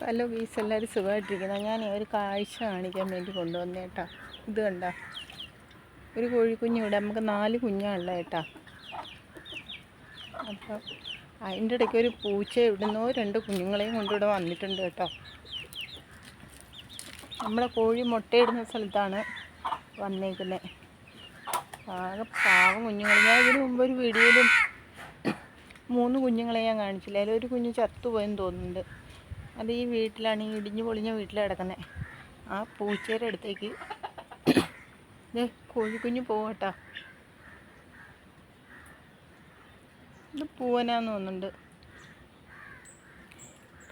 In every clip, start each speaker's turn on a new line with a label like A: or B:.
A: പല പീസ് എല്ലാവരും സുഖമായിട്ടിരിക്കുന്നത് ഞാൻ ഒരു കാഴ്ച കാണിക്കാൻ വേണ്ടി കൊണ്ടുവന്നേട്ടാ ഇത് കണ്ട. ഒരു കോഴിക്കുഞ്ഞ് ഇവിടെ നമുക്ക് നാല് കുഞ്ഞാണല്ലോ ഏട്ടാ അപ്പം അതിന്റെ ഇടയ്ക്ക് ഒരു പൂച്ച ഇവിടുന്നോ രണ്ട് കുഞ്ഞുങ്ങളെയും കൊണ്ടിവിടെ വന്നിട്ടുണ്ട് കേട്ടോ. നമ്മളെ കോഴി മുട്ടയിടുന്ന സ്ഥലത്താണ് വന്നേക്കുന്നത് ആകെ പാവം കുഞ്ഞുങ്ങൾ ഞാൻ ഇതിനു മുമ്പ് ഒരു വീഡിയോയിലും മൂന്ന് കുഞ്ഞുങ്ങളെ ഞാൻ കാണിച്ചില്ല. അതിലൊരു കുഞ്ഞ് ചത്തുപോയെന്ന് തോന്നുന്നുണ്ട്. അത് ഈ വീട്ടിലാണ് ഈ ഇടിഞ്ഞു പൊളിഞ്ഞ വീട്ടിൽ കിടക്കുന്നത് ആ പൂച്ചയുടെ അടുത്തേക്ക് ദേ കോഴിക്കുഞ്ഞ് പോവട്ടാ. ഇത് പൂവനാന്ന് തോന്നുന്നുണ്ട്.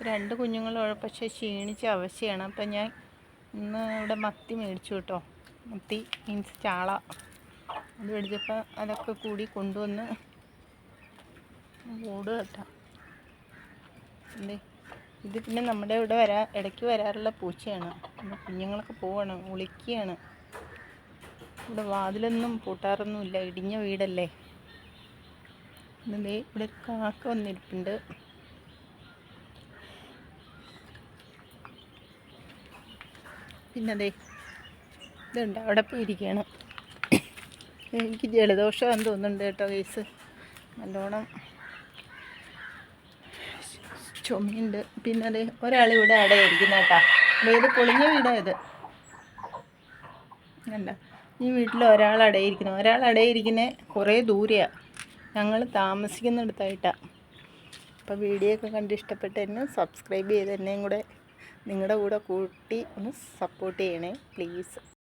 A: രണ്ട് കുഞ്ഞുങ്ങളുള്ള പക്ഷേ ക്ഷീണിച്ച അവശയാണ് അപ്പം ഞാൻ ഇന്ന് ഇവിടെ മത്തി മേടിച്ചു കേട്ടോ. മത്തി മീൻസ് ചാള. അത് മേടിച്ചപ്പോൾ അതൊക്കെ കൂടി കൊണ്ടുവന്ന് ഓടുക കേട്ടോ എന്തേ? ഇത് പിന്നെ നമ്മുടെ ഇവിടെ വരാ ഇടയ്ക്ക് വരാറുള്ള പൂച്ചയാണ്. കുഞ്ഞുങ്ങളൊക്കെ പോവാണ് ഒളിക്കുകയാണ്. ഇവിടെ വാതിലൊന്നും പൂട്ടാറൊന്നുമില്ല ഇടിഞ്ഞ വീടല്ലേ. ഇന്നേ ഇവിടെ ഒരു കാക്ക വന്നിരിപ്പുണ്ട്. പിന്നെ ഇതുണ്ട് അവിടെ പോയിരിക്കുകയാണ്. എനിക്ക് ജലദോഷമാണെന്ന് തോന്നുന്നുണ്ട് കേട്ടോ കേസ്. നല്ലോണം ചുമയുണ്ട്. പിന്നെ ഒരാൾ ഇവിടെ ഇരിക്കുന്ന കേട്ടോ ഇത് പൊളിഞ്ഞ വീടാ ഇത്. അല്ല ഈ വീട്ടിൽ ഒരാൾ അടയിരിക്കുന്നു ഒരാൾ അടയിരിക്കുന്നത് കുറേ ദൂരെയാണ് ഞങ്ങൾ താമസിക്കുന്നിടത്തായിട്ടാണ് അപ്പോൾ വീഡിയോ ഒക്കെ കണ്ട് ഇഷ്ടപ്പെട്ട് എന്നെ സബ്സ്ക്രൈബ് ചെയ്ത് എന്നെയും കൂടെ നിങ്ങളുടെ കൂടെ കൂട്ടി ഒന്ന് സപ്പോർട്ട് ചെയ്യണേ പ്ലീസ്.